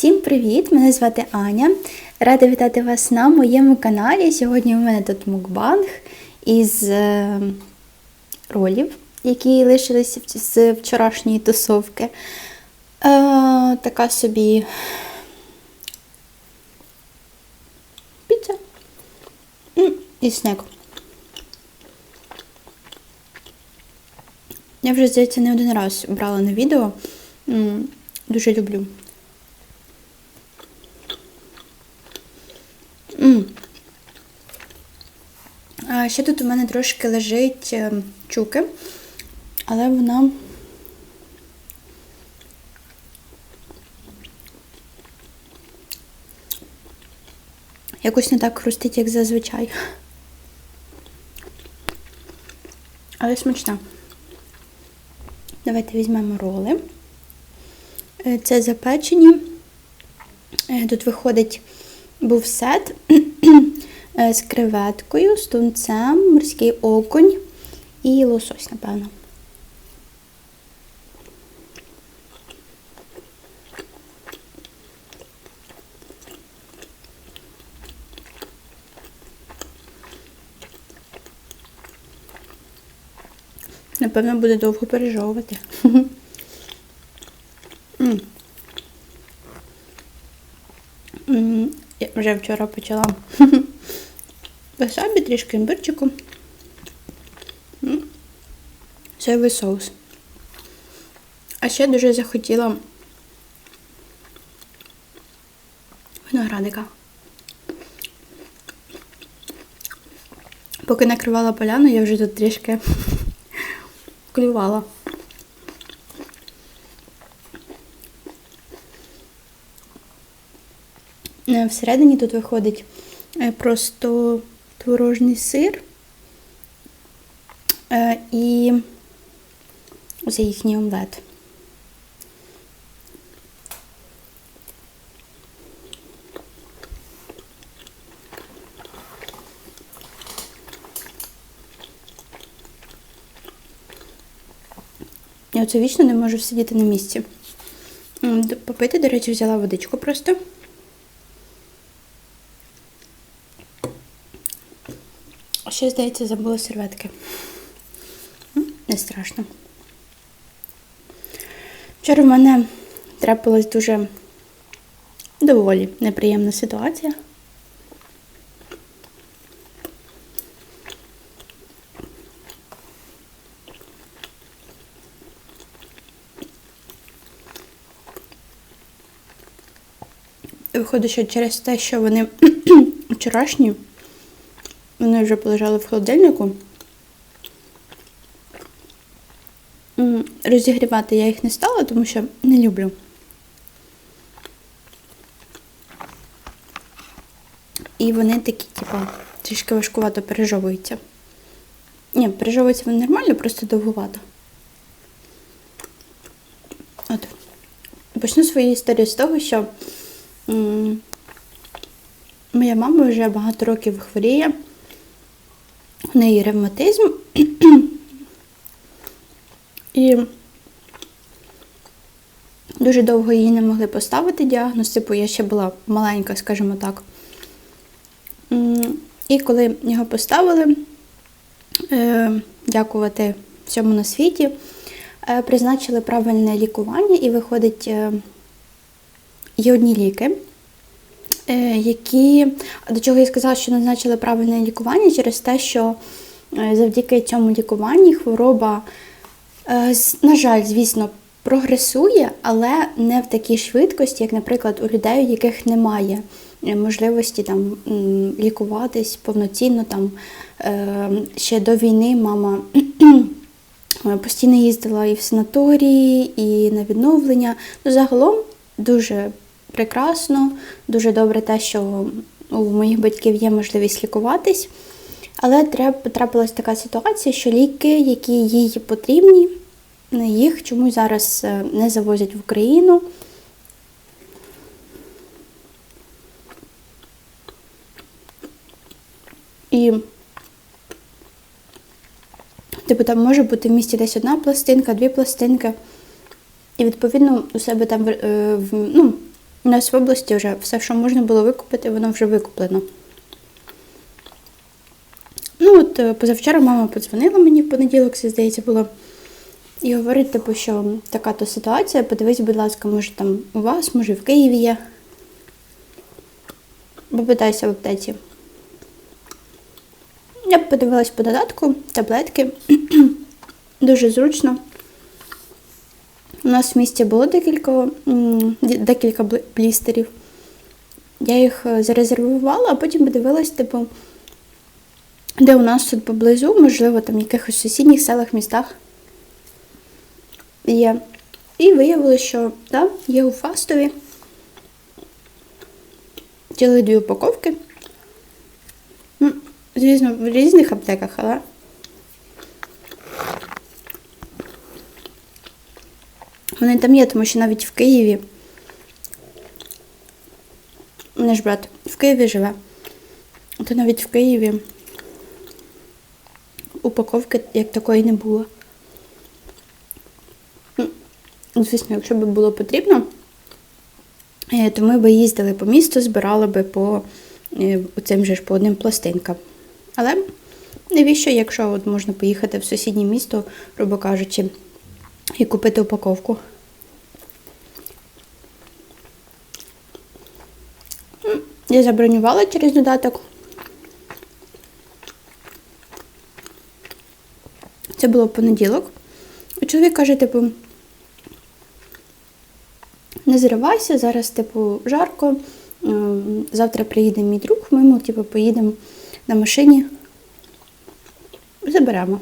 Всім привіт! Мене звати Аня. Рада вітати вас на моєму каналі. Сьогодні у мене тут мукбанг із е, ролів, які лишилися з вчорашньої тусовки. Е, така собі піца і снек. Я вже, здається, не один раз брала на відео. Дуже люблю. А ще тут у мене трошки лежить е, чуки, але вона. Якось не так хрустить, як зазвичай. Але смачна. Давайте візьмемо роли. Е, Це запечені. Е, Тут виходить був сет з креветкою, з тунцем, морський окунь і лосось, напевно. Напевно, буде довго пережовувати. М. М, Я вже вчора почала васабі, трішки імбирчику. Соєвий соус. А ще дуже захотіла виноградика. Поки накривала поляну, я вже тут трішки клювала. Всередині тут виходить е, просто творожний сир е, і ось їхній омлет. Я оце вічно не можу сидіти на місці. Попити, до речі, взяла водичку просто. А ще, здається, забула серветки. Не страшно. Вчора в мене трапилась дуже доволі неприємна ситуація. Виходить, що через те, що вони вчорашні, вони вже полежали в холодильнику. Розігрівати я їх не стала, тому що не люблю. І вони такі, типу, трішки важкувато пережовуються. Ні, пережовуються вони нормально, просто довгувато. От. Почну свою історію з того, що м, моя мама вже багато років хворіє. У неї ревматизм. І дуже довго їй не могли поставити діагноз, типу я ще була маленька, скажімо так. І коли його поставили, е, дякувати всьому на світі, е, призначили правильне лікування і виходить е, є одні ліки, які, до чого я сказала, що назначили правильне лікування через те, що е, завдяки цьому лікуванні хвороба, е, на жаль, звісно, прогресує, але не в такій швидкості, як, наприклад, у людей, у яких немає е, можливості там лікуватись повноцінно. Там е, ще до війни мама Е, Постійно їздила і в санаторії, і на відновлення. Ну, загалом дуже прекрасно, дуже добре те, що у моїх батьків є можливість лікуватись. Але трап- трапилась така ситуація, що ліки, які їй потрібні, їх чомусь зараз е, не завозять в Україну. І Типу там може бути в місті десь одна пластинка, дві пластинки. І відповідно у себе там е, в, ну, у нас в області вже все, що можна було викупити, воно вже викуплено. Ну, от е, позавчора мама подзвонила мені в понеділок, це, здається, було. І говорить, типу, що така то ситуація, подивись, будь ласка, може там у вас, може в Києві є. Попитайся в аптеці. Я подивилась по додатку, таблетки. Дуже зручно. У нас в місті було декілька, декілька блістерів. Я їх е, зарезервувала, а потім подивилась, типу, де у нас тут поблизу, можливо, там в якихось сусідніх селах, містах є. І виявилося, що да, є у Фастові. Тіли дві упаковки. Звісно, в різних аптеках, але. Вони там є, тому що навіть в Києві. Наш брат в Києві живе. То навіть в Києві упаковки як такої не було. Ну, Звісно, якщо б було потрібно, е, то ми б їздили по місту, збирали би по е, цим же ж по одним пластинкам. Але навіщо, якщо от можна поїхати в сусіднє місто, грубо кажучи, і купити упаковку? М, Я забронювала через додаток. Це було понеділок. І чоловік каже, типу, не зривайся, зараз, типу, жарко. ем, Завтра приїде мій друг, ми йому, типу, поїдемо на машині. Заберемо.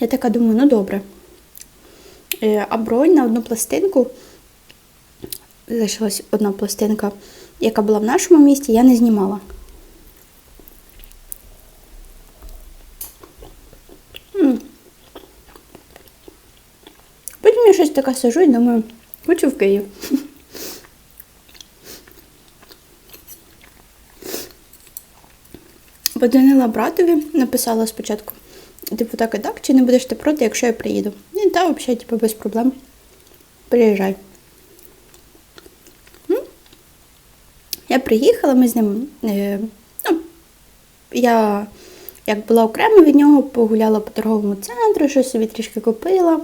Я така думаю, ну добре. Е, А бронь на одну пластинку, залишилась одна пластинка, яка була в нашому місті, я не знімала. Потім я щось така сижу і думаю, хочу в Київ. Подзвонила братові, написала спочатку, типу, так і так, чи не будеш ти проти, якщо я приїду? Ні, та, взагалі, типу, без проблем. Приїжджай. Я приїхала, ми з ним. Е, ну, я як була окремо від нього, погуляла по торговому центру, щось собі трішки купила.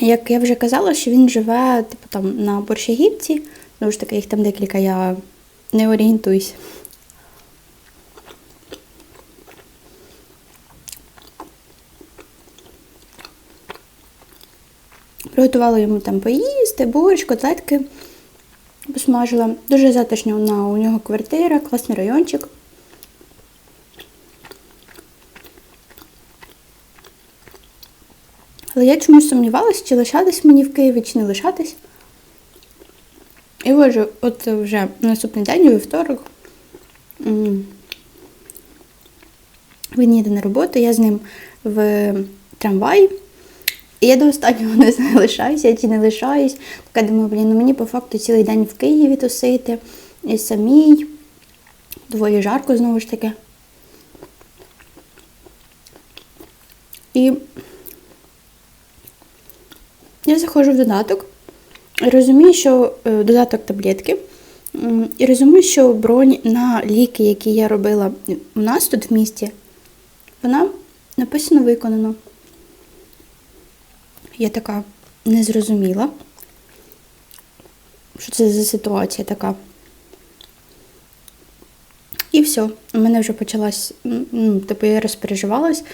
Як я вже казала, що він живе типу, там, на Борщагівці, тому ж таки, їх там декілька, я не орієнтуюсь. Приготувала йому там поїсти, борщ, котлетки посмажила. Дуже затишня вона, у нього квартира, класний райончик. Але я чомусь сумнівалася, чи лишатись мені в Києві, чи не лишатись. І отже, от вже наступний день, у вівторок, він їде на роботу, я з ним в трамваї. І я до останнього не знаю, лишаюся я чи не лишаюсь. Така думаю, блін, ну мені по факту цілий день в Києві тусити, і самій. Доволі жарко знову ж таки. І я заходжу в додаток, і розумію, що е, додаток таблетки, і розумію, що бронь на ліки, які я робила у нас тут в місті, вона написано виконано. Я така не зрозуміла, що це за ситуація така. І все, у мене вже почалась, ну, типу, я розпереживалась,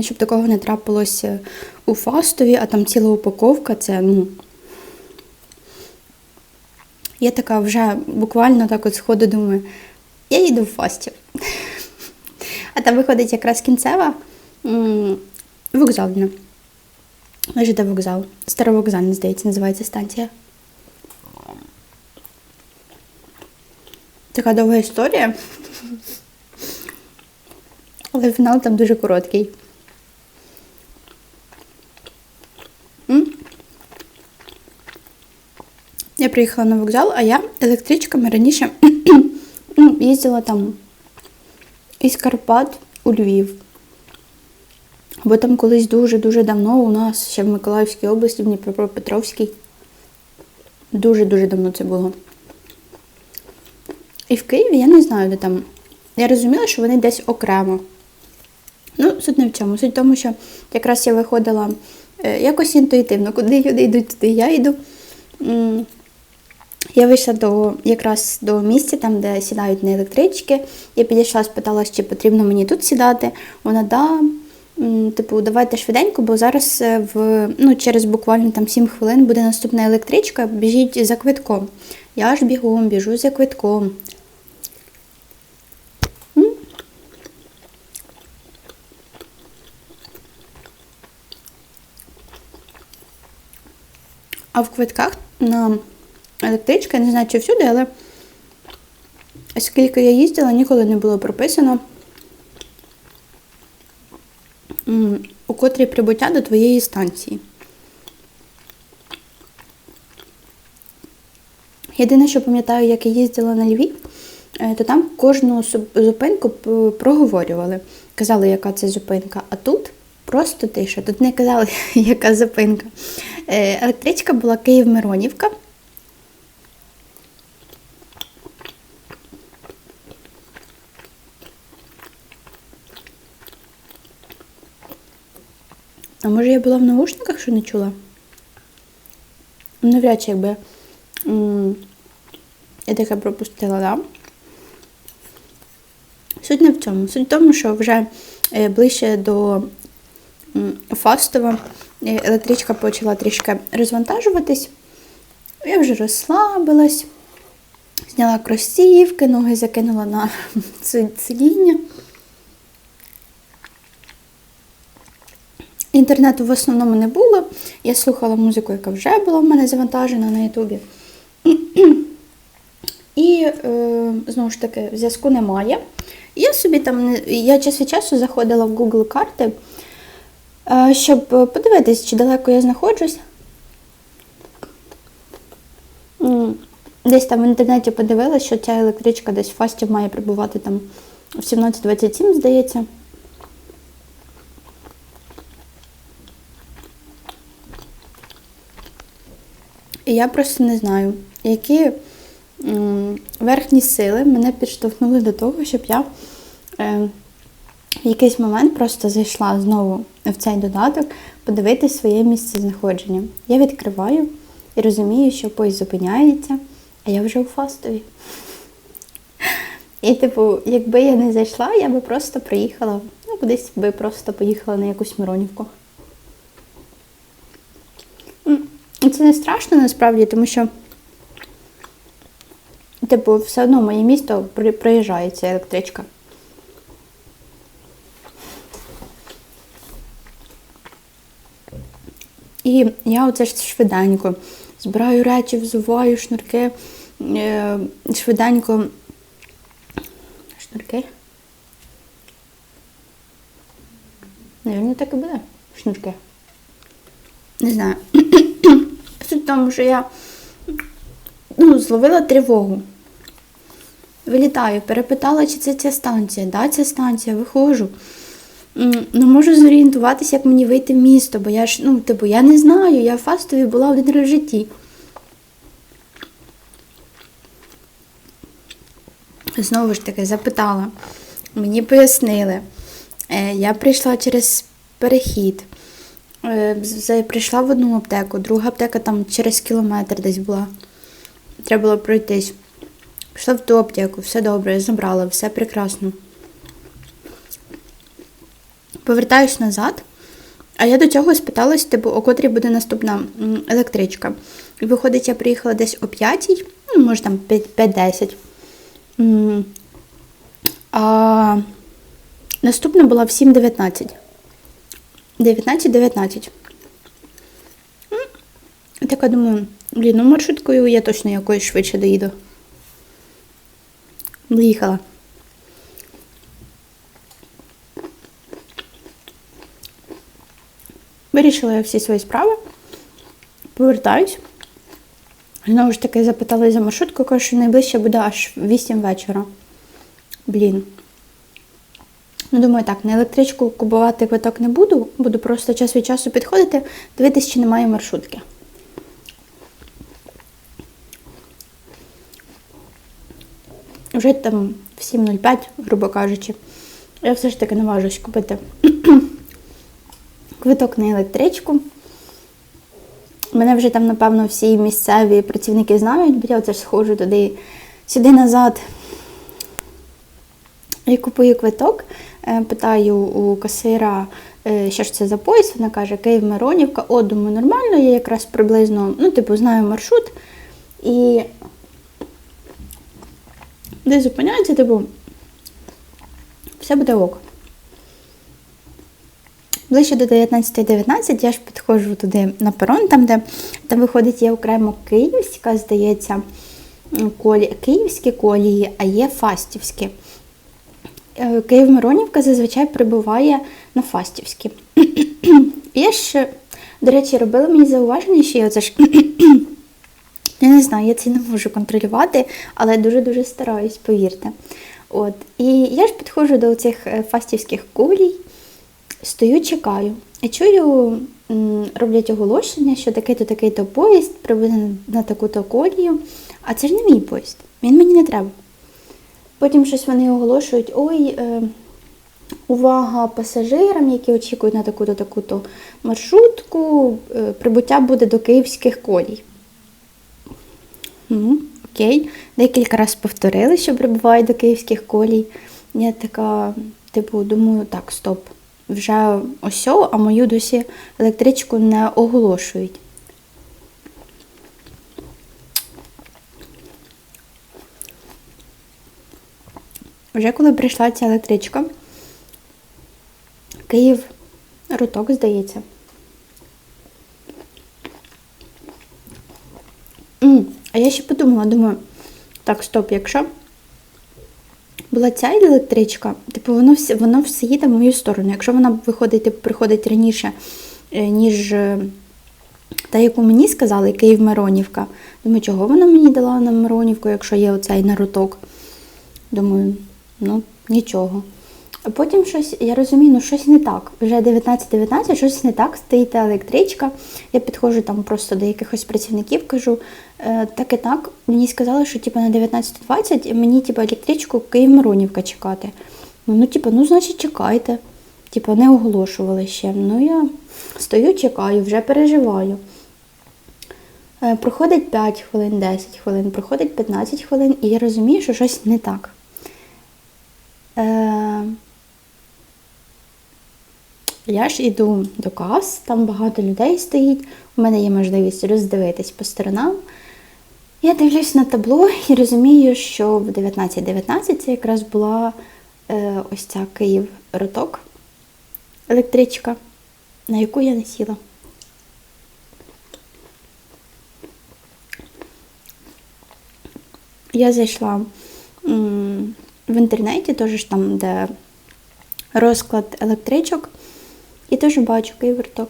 щоб такого не трапилося у фастові, а там ціла упаковка, це, ну. Я така вже буквально так от сходу думаю, я їду в фасті. А там виходить якраз кінцева вокзальна. ЖД вокзал. Старовокзальний, здається, називається станція. Така довга історія. Але фінал там дуже короткий. Я приїхала на вокзал, а я електричками раніше ну, їздила там із Карпат у Львів. Бо там колись дуже-дуже давно у нас, ще в Миколаївській області, в Дніпропетровській, дуже-дуже давно це було. І в Києві я не знаю, де там. Я розуміла, що вони десь окремо. Ну, суть не в цьому. Суть в тому, що якраз я виходила е, якось інтуїтивно, куди люди йдуть, туди я йду. Я вийшла до якраз до місця, там, де сідають на електрички. Я підійшла, спитала, чи потрібно мені тут сідати. Вона да. Типу, давайте швиденько, бо зараз е, в ну, через буквально там 7 хвилин буде наступна електричка, біжіть за квитком. Я ж бігом, біжу за квитком. А в квитках на електричка, я не знаю, чи всюди, але скільки я їздила, ніколи не було прописано, котрій прибуття до твоєї станції. Єдине, що пам'ятаю, як я їздила на Львів, е, то там кожну зупинку проговорювали. Казали, яка це зупинка. А тут просто тиша. Тут не казали, яка зупинка. Е, Електричка була Київ-Миронівка. А може я була в наушниках, що не чула? Навряд чи якби я таке пропустила, да? Суть не в цьому. Суть в тому, що вже е, ближче до Фастова е, електричка почала трішки розвантажуватись. Я вже розслабилась, зняла кросівки, ноги закинула на си- сидіння. Інтернету в основному не було. Я слухала музику, яка вже була в мене завантажена на Ютубі. І е, знову ж таки, зв'язку немає. Я собі там я час від часу заходила в Google карти, е, щоб подивитись, чи далеко я знаходжусь. Десь там в інтернеті подивилась, що ця електричка десь в Фасті має прибувати там в 17.27, здається. І я просто не знаю, які верхні сили мене підштовхнули до того, щоб я е, в якийсь момент просто зайшла знову в цей додаток подивитись своє місце знаходження. Я відкриваю і розумію, що поїзд зупиняється, а я вже у фастові. І, типу, якби я не зайшла, я би просто приїхала, ну, кудись би просто поїхала на якусь Миронівку. М, Це не страшно насправді, тому що, типу, все одно в моє місто ця електричка. І я оце ж швиденько збираю речі, взуваю шнурки, е, швиденько. Шнурки? Навірно, так і буде. Шнурки. Не знаю. В тому, що я ну, зловила тривогу. Вилітаю, перепитала, чи це ця станція. Да, ця станція, виходжу. Не можу зорієнтуватися, як мені вийти в місто, бо я ж, ну, типу, я не знаю, я в Фастові була один раз в житті. Знову ж таки, запитала, мені пояснили. Е, Я прийшла через перехід. Е, Прийшла в одну аптеку, друга аптека там через кілометр десь була. Треба було пройтись. Пішла в ту аптеку, все добре, забрала, все прекрасно. Повертаюсь назад, а я до цього спиталась, типу, о котрій буде наступна електричка. І виходить, я приїхала десь о 5, ну, може там 5-10. А наступна була в 7.19. 19-19. М, Така думаю, блін, ну маршруткою я точно якоюсь швидше доїду. Доїхала. Вирішила я всі свої справи. Повертаюсь. Знову ж таки запитали за маршрутку, кажу, що найближче буде аж 8 вечора. Блін. Ну, думаю, так, на електричку купувати квиток не буду, буду просто час від часу підходити, дивитись, чи немає маршрутки. Вже там в 7.05, грубо кажучи, я все ж таки наважусь купити квиток на електричку. Мене вже там, напевно, всі місцеві працівники знають, бо я оце ж сходжу туди, сюди назад. Я купую квиток, питаю у касира, е, що ж це за поїзд. Вона каже, Київ Миронівка. О, думаю, нормально, я якраз приблизно, ну, типу, знаю маршрут. І де зупиняється, типу, все буде ок. Ближче до 19.19 я ж підходжу туди на перон, там, де там виходить є окремо київська, здається, колі, київські колії, а є фастівські. Е, Київ-Миронівка зазвичай прибуває на Фастівські. Я ж, до речі, робила мені зауваження, що я оце ж. Я не знаю, я це не можу контролювати, але дуже-дуже стараюсь, повірте. От. І я ж підходжу до цих е, фастівських колій, стою, чекаю. І чую, роблять оголошення, що такий-то такий-то поїзд прибуде на таку-то колію. А це ж не мій поїзд, він мені не треба. Потім щось вони оголошують: ой, е, увага пасажирам, які очікують на таку-то таку-то маршрутку, е, прибуття буде до київських колій. Ну, окей. Декілька разів повторили, що прибувають до київських колій. Я така, типу, думаю, так, стоп. Вже осьо, а мою досі електричку не оголошують. Вже коли прийшла ця електричка, Київ руток, здається. М, А я ще подумала, думаю, так, стоп, якщо була ця електричка, типу воно все, воно все їде в мою сторону. Якщо вона виходить, типу, приходить раніше, е, ніж е, та, яку мені сказали, Київ Миронівка. Думаю, чого вона мені дала на Миронівку, якщо є оцей наруток? Думаю, ну, нічого. А потім щось, я розумію, ну щось не так. Вже 19-19, щось не так, стоїть електричка. Я підходжу там просто до якихось працівників, кажу, е, так і так. Мені сказали, що типу, на 19.20 мені типу, електричку Київ-Миронівка чекати. Ну, ну, типу, ну, значить, чекайте. Типу, не оголошували ще. Ну, я стою, чекаю, вже переживаю. Е, Проходить 5 хвилин, 10 хвилин, проходить 15 хвилин, і я розумію, що щось не так. Е, Я ж іду до кас, там багато людей стоїть. У мене є можливість роздивитись по сторонам. Я дивлюсь на табло і розумію, що в 19.19 це якраз була е, ось ця Київ роток електричка, на яку я не сіла. Я зайшла в інтернеті, теж там, де розклад електричок, і теж бачу Київерток.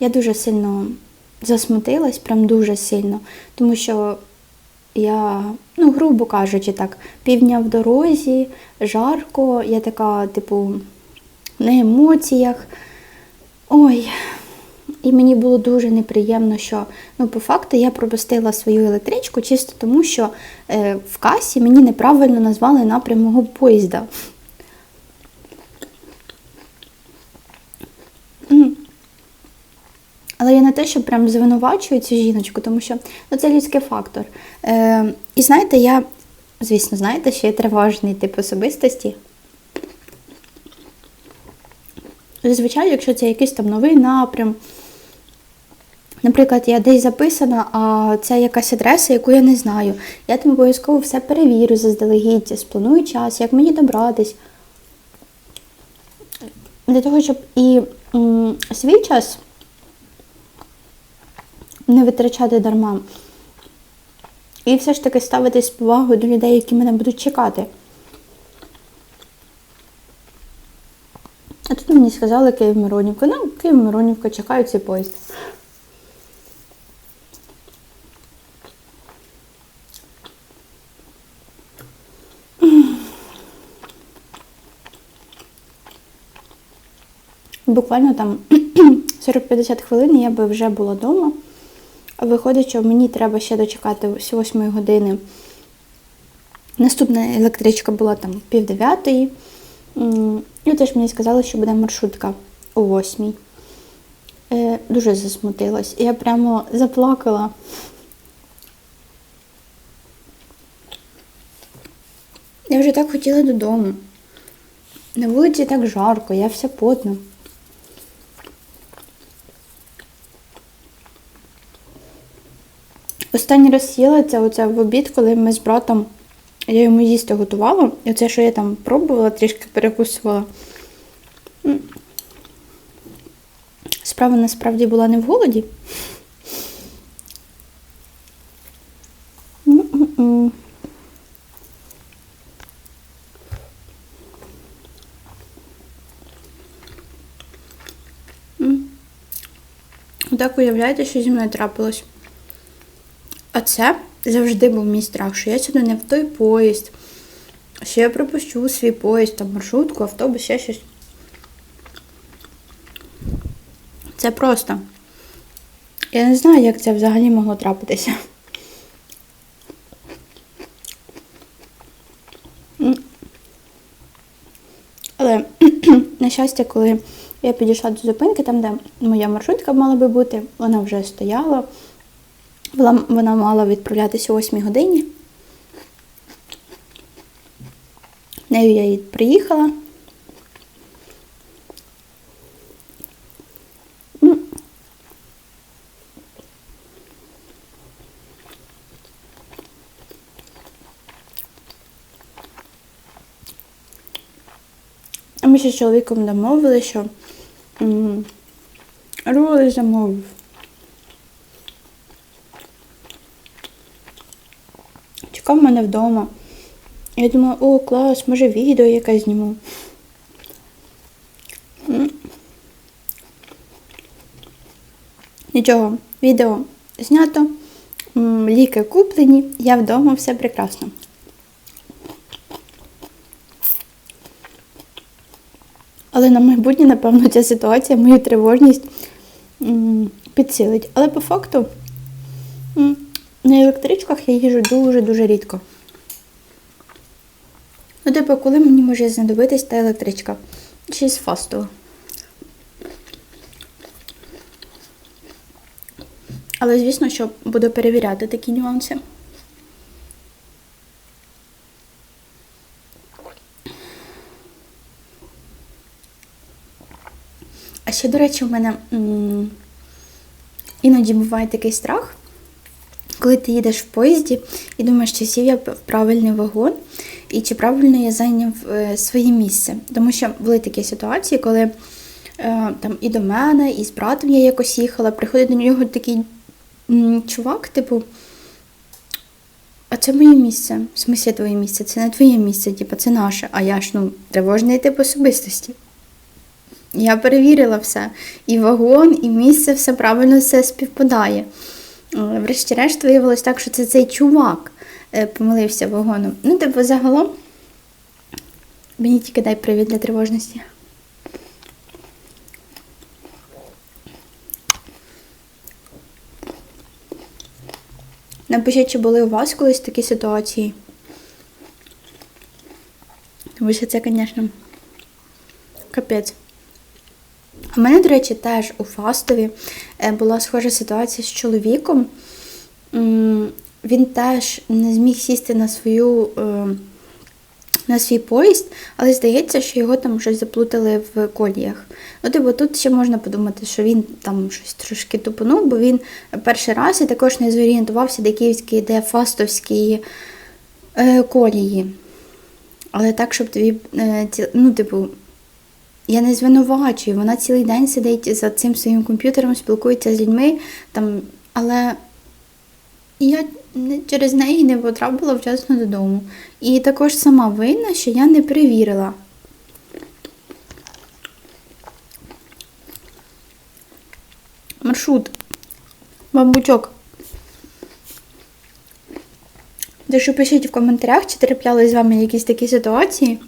Я дуже сильно засмутилась, прям дуже сильно, тому що я, ну, грубо кажучи, так, півдня в дорозі, жарко, я така, типу, на емоціях. Ой, і мені було дуже неприємно, що ну, по факту я пропустила свою електричку чисто тому, що е, в касі мені неправильно назвали напрям мого поїзда. Але я не те, що прям звинувачую цю жіночку, тому що ну, це людський фактор. Е, і знаєте, я, звісно, знаєте, що я тривожний тип особистості. Зазвичай, якщо це якийсь там новий напрям, наприклад, я десь записана, а це якась адреса, яку я не знаю, я там обов'язково все перевірю заздалегідь, спланую час, як мені добратись. Для того, щоб і м, свій час не витрачати дарма. І все ж таки ставитись з повагою до людей, які мене будуть чекати. А тут мені сказали Київ-Миронівка. Ну, Київ-Миронівка, чекаю цей поїзд. Буквально там 40-50 хвилин я би вже була вдома. Виходить, що мені треба ще дочекати з 8 години. Наступна електричка була там пів дев'ятої. І теж мені сказали, що буде маршрутка о восьмій. Е, Дуже засмутилась. Я прямо заплакала. Я вже так хотіла додому. На вулиці так жарко, я вся потна. Останній раз їла це оце в обід, коли ми з братом, я йому їсти готувала. І оце, що я там пробувала, трішки перекусувала. Справа насправді була не в голоді. Так уявляєте, що зі мною трапилось. А це завжди був мій страх, що я сюди не в той поїзд, що я пропущу свій поїзд, там маршрутку, автобус, ще щось. Це просто. Я не знаю, як це взагалі могло трапитися. Але, на щастя, коли я підійшла до зупинки, там, де моя маршрутка мала би бути, вона вже стояла. Вона, мала відправлятися о 8 годині. Нею я і приїхала. Ми ще з чоловіком домовили, що роли замовив. Чекав мене вдома. Я думала, о, клас, може відео якесь зніму. Нічого, відео знято, ліки куплені, я вдома, все прекрасно. Але на майбутнє, напевно, ця ситуація мою тривожність підсилить. Але по факту на електричках я їжу дуже-дуже рідко. Ну, типу, коли мені може знадобитись та електричка? Чи з фасту. Але, звісно, що буду перевіряти такі нюанси. А ще, до речі, в мене іноді буває такий страх, коли ти їдеш в поїзді і думаєш, чи сів я в правильний вагон, і чи правильно я зайняв е, своє місце. Тому що були такі ситуації, коли е, там і до мене, і з братом я якось їхала, приходить до нього такий чувак, типу. А це моє місце. В смислі твоє місце, це не твоє місце, типу, це наше. А я ж ну тривожний тип особистості. Я перевірила все. І вагон, і місце, все правильно все співпадає. Врешті-решт виявилось так, що це цей чувак е, помилився вагоном. Ну, типу, загалом, мені тільки дай привід для тривожності. Напишіть, чи були у вас колись такі ситуації. Тому що це, звісно, капець. У мене, до речі, теж у Фастові е, була схожа ситуація з чоловіком. Він теж не зміг сісти на свою е, на свій поїзд, але здається, що його там щось заплутали в коліях. Ну, типу, тут ще можна подумати, що він там щось трошки тупонув, бо він перший раз і також не зорієнтувався, де київські, де фастовські е, колії. Але так, щоб тобі, е, ці, ну, типу, я не звинувачую, вона цілий день сидить за цим своїм комп'ютером, спілкується з людьми, там, але я через неї не потрапила вчасно додому. І також сама винна, що я не перевірила. Маршрут. Бамбучок. Що пишіть в коментарях, чи трапляли з вами якісь такі ситуації.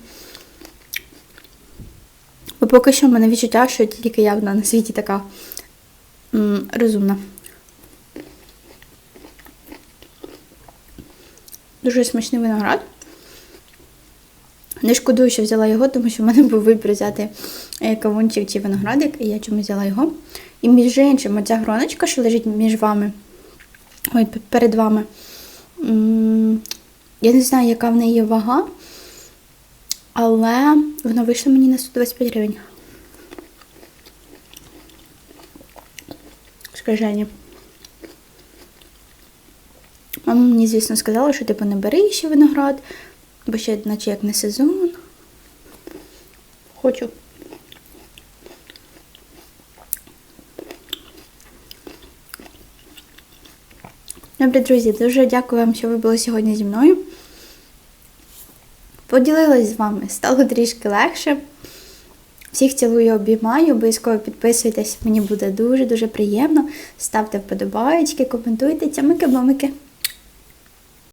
Поки що в мене відчуття, що тільки я одна на світі така м, розумна. Дуже смачний виноград. Не шкодую, що взяла його, тому що в мене був вибір взяти е, кавунчик чи виноградик, і я чомусь взяла його. І між іншим, оця гроночка, що лежить між вами, ой, перед вами. Я не знаю, яка в неї вага, але воно вийшло мені на 125 гривень. Скажені. Мама мені, звісно, сказала, що типу не бери ще виноград, бо ще наче як не сезон. Хочу. Добре, друзі, дуже дякую вам, що ви були сьогодні зі мною. Поділилась з вами, стало трішки легше. Всіх цілую, обіймаю, обов'язково підписуйтесь, мені буде дуже-дуже приємно. Ставте вподобайки, коментуйте цямики-бомики.